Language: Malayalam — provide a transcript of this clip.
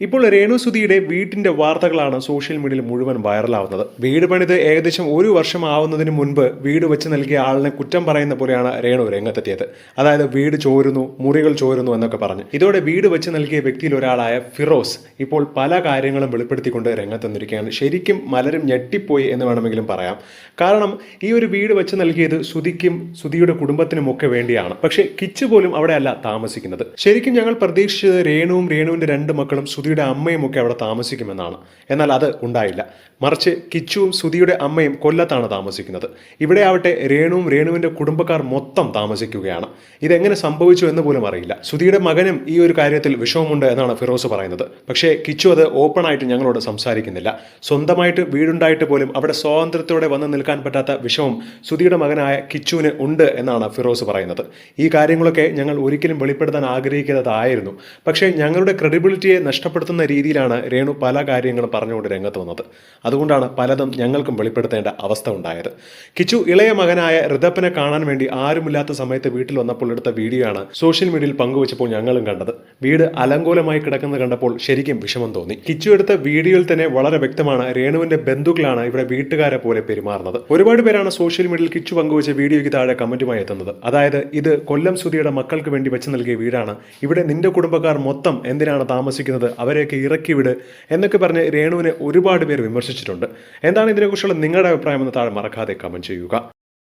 ഇപ്പോൾ രേണുസുതിയുടെ വീട്ടിന്റെ വാർത്തകളാണ് സോഷ്യൽ മീഡിയയിൽ മുഴുവൻ വൈറലാവുന്നത്. വീട് പണിത് ഏകദേശം ഒരു വർഷം ആവുന്നതിന് മുൻപ് വീട് വെച്ച് നൽകിയ ആളിനെ കുറ്റം പറയുന്ന പോലെയാണ് രേണു രംഗത്തെത്തിയത്. അതായത് വീട് ചോരുന്നു മുറികൾ ചോരുന്നു എന്നൊക്കെ പറഞ്ഞു. ഇതോടെ വീട് വെച്ച് നൽകിയ വ്യക്തിയിൽ ഒരാളായ ഫിറോസ് ഇപ്പോൾ പല കാര്യങ്ങളും വെളിപ്പെടുത്തിക്കൊണ്ട് രംഗത്തെന്നിരിക്കുകയാണ് ശരിക്കും മലരും ഞെട്ടിപ്പോയി എന്ന് വേണമെങ്കിലും പറയാം. കാരണം ഈ ഒരു വീട് വെച്ച് നൽകിയത് സുധിക്കും സുധിയുടെ കുടുംബത്തിനുമൊക്കെ വേണ്ടിയാണ്. പക്ഷേ കിച്ച് പോലും അവിടെയല്ല താമസിക്കുന്നത്. ശരിക്കും ഞങ്ങൾ പ്രതീക്ഷിച്ചത് രേണുവും രേണുവിന്റെ രണ്ട് മക്കളും സുധിയുടെ അമ്മയും ഒക്കെ അവിടെ താമസിക്കുമെന്നാണ്. എന്നാൽ അത് ഉണ്ടായില്ല. മറിച്ച് കിച്ചുവും സുധിയുടെ അമ്മയും കൊല്ലത്താണ് താമസിക്കുന്നത്. ഇവിടെ ആവട്ടെ രേണുവും രേണുവിന്റെ കുടുംബക്കാർ മൊത്തം താമസിക്കുകയാണ്. ഇതെങ്ങനെ സംഭവിച്ചു എന്ന് പോലും അറിയില്ല. സുധിയുടെ മകനും ഈ ഒരു കാര്യത്തിൽ വിഷമമുണ്ട് എന്നാണ് ഫിറോസ് പറയുന്നത്. പക്ഷേ കിച്ചു അത് ഓപ്പൺ ആയിട്ട് ഞങ്ങളോട് സംസാരിക്കുന്നില്ല. സ്വന്തമായിട്ട് വീടുണ്ടായിട്ട് പോലും അവിടെ സ്വാതന്ത്ര്യത്തോടെ വന്ന് നിൽക്കാൻ പറ്റാത്ത വിഷമം സുധിയുടെ മകനായ കിച്ചുവിന് ഉണ്ട് എന്നാണ് ഫിറോസ് പറയുന്നത്. ഈ കാര്യങ്ങളൊക്കെ ഞങ്ങൾ ഒരിക്കലും വെളിപ്പെടുത്താൻ ആഗ്രഹിക്കുന്നതായിരുന്നു പക്ഷേ ഞങ്ങളുടെ ക്രെഡിബിലിറ്റിയെ നഷ്ടപ്പെടുത്തുന്ന രീതിയിലാണ് രേണു പല കാര്യങ്ങളും പറഞ്ഞുകൊണ്ട് രംഗത്ത് വന്നത്. അതുകൊണ്ടാണ് പലതും ഞങ്ങൾക്കും വെളിപ്പെടുത്തേണ്ട അവസ്ഥ ഉണ്ടായത്. കിച്ചു ഇളയ മകനായ ഋതപ്പനെ കാണാൻ വേണ്ടി ആരുമില്ലാത്ത സമയത്ത് വീട്ടിൽ വന്നപ്പോൾ എടുത്ത വീഡിയോ ആണ് സോഷ്യൽ മീഡിയയിൽ പങ്കുവച്ചപ്പോൾ ഞങ്ങളും കണ്ടത്. വീട് അലങ്കോലമായി കിടക്കുന്നത് കണ്ടപ്പോൾ ശരിക്കും വിഷമം തോന്നി. കിച്ചു എടുത്ത വീഡിയോയിൽ തന്നെ വളരെ വ്യക്തമാണ് രേണുവിന്റെ ബന്ധുക്കളാണ് ഇവിടെ വീട്ടുകാരെ പോലെ പെരുമാറുന്നത്. ഒരുപാട് പേരാണ് സോഷ്യൽ മീഡിയയിൽ കിച്ചു പങ്കുവച്ച വീഡിയോയ്ക്ക് താഴെ കമന്റുമായി എത്തുന്നത്. അതായത് ഇത് കൊല്ലം സുധിയുടെ മക്കൾക്ക് വേണ്ടി വെച്ച് നൽകിയ വീടാണ്. ഇവിടെ നിന്റെ കുടുംബക്കാർ മൊത്തം എന്തിനാണ് താമസിക്കുന്നത്? അവരെയൊക്കെ ഇറക്കി വിട് എന്നൊക്കെ പറഞ്ഞ് രേണുവിനെ ഒരുപാട് പേർ വിമർശിച്ചിട്ടുണ്ട്. എന്താണ് ഇതിനെക്കുറിച്ചുള്ള നിങ്ങളുടെ അഭിപ്രായം എന്ന് താഴെ മറക്കാതെ കമന്റ് ചെയ്യുക.